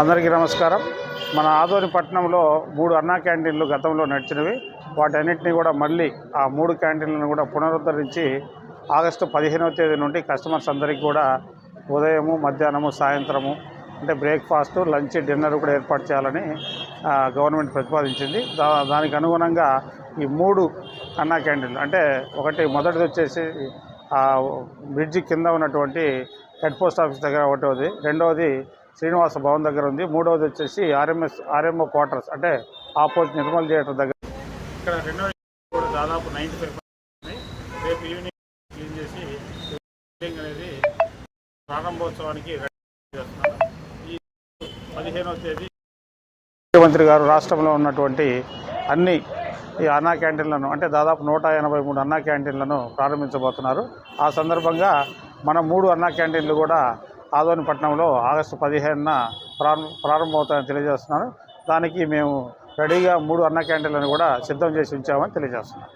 అందరికీ నమస్కారం. మన ఆదోని పట్టణంలో మూడు అన్నా క్యాంటీన్లు గతంలో నడిచినవి. వాటన్నిటిని కూడా మళ్ళీ ఆ మూడు క్యాంటీన్లను కూడా పునరుద్ధరించి ఆగస్టు పదిహేనవ తేదీ నుండి కస్టమర్స్ అందరికీ కూడా ఉదయము మధ్యాహ్నము సాయంత్రము అంటే బ్రేక్ఫాస్ట్ లంచ్ డిన్నర్ కూడా ఏర్పాటు చేయాలని గవర్నమెంట్ ప్రతిపాదించింది. దా దానికి అనుగుణంగా ఈ మూడు అన్నా క్యాంటీన్లు అంటే ఒకటి మొదటిది వచ్చేసి బ్రిడ్జి కింద ఉన్నటువంటి హెడ్ పోస్ట్ ఆఫీస్ దగ్గర ఒకటోది. రెండవది శ్రీనివాస భవన్ దగ్గర ఉంది. మూడవది వచ్చేసి ఆర్ఎంఎస్ ఆర్ఎంఓ క్వార్టర్స్ అంటే ఆపోజిట్ నిర్మల్ థియేటర్ దగ్గర. ఇక్కడ రెండవ కూడా దాదాపు ఫైవ్ రేపు ఈవినింగ్ క్లీన్ చేసి బిల్డింగ్ అనేది ప్రారంభోత్సవానికి రెడీ ఈ పదిహేనవ తేదీ ముఖ్యమంత్రి గారు రాష్ట్రంలో ఉన్నటువంటి అన్ని ఈ అన్నా క్యాంటీన్లను అంటే దాదాపు నూట ఎనభై మూడు అన్నా క్యాంటీన్లను ప్రారంభించబోతున్నారు. ఆ సందర్భంగా మన మూడు అన్నా క్యాంటీన్లు కూడా ఆదోని పట్టణంలో ఆగస్టు పదిహేనున ప్రారంభ ప్రారంభమవుతాయని తెలియజేస్తున్నాను దానికి మేము రెడీగా మూడు అన్నా క్యాంటీన్లను కూడా సిద్ధం చేసి ఉంచామని తెలియజేస్తున్నాం.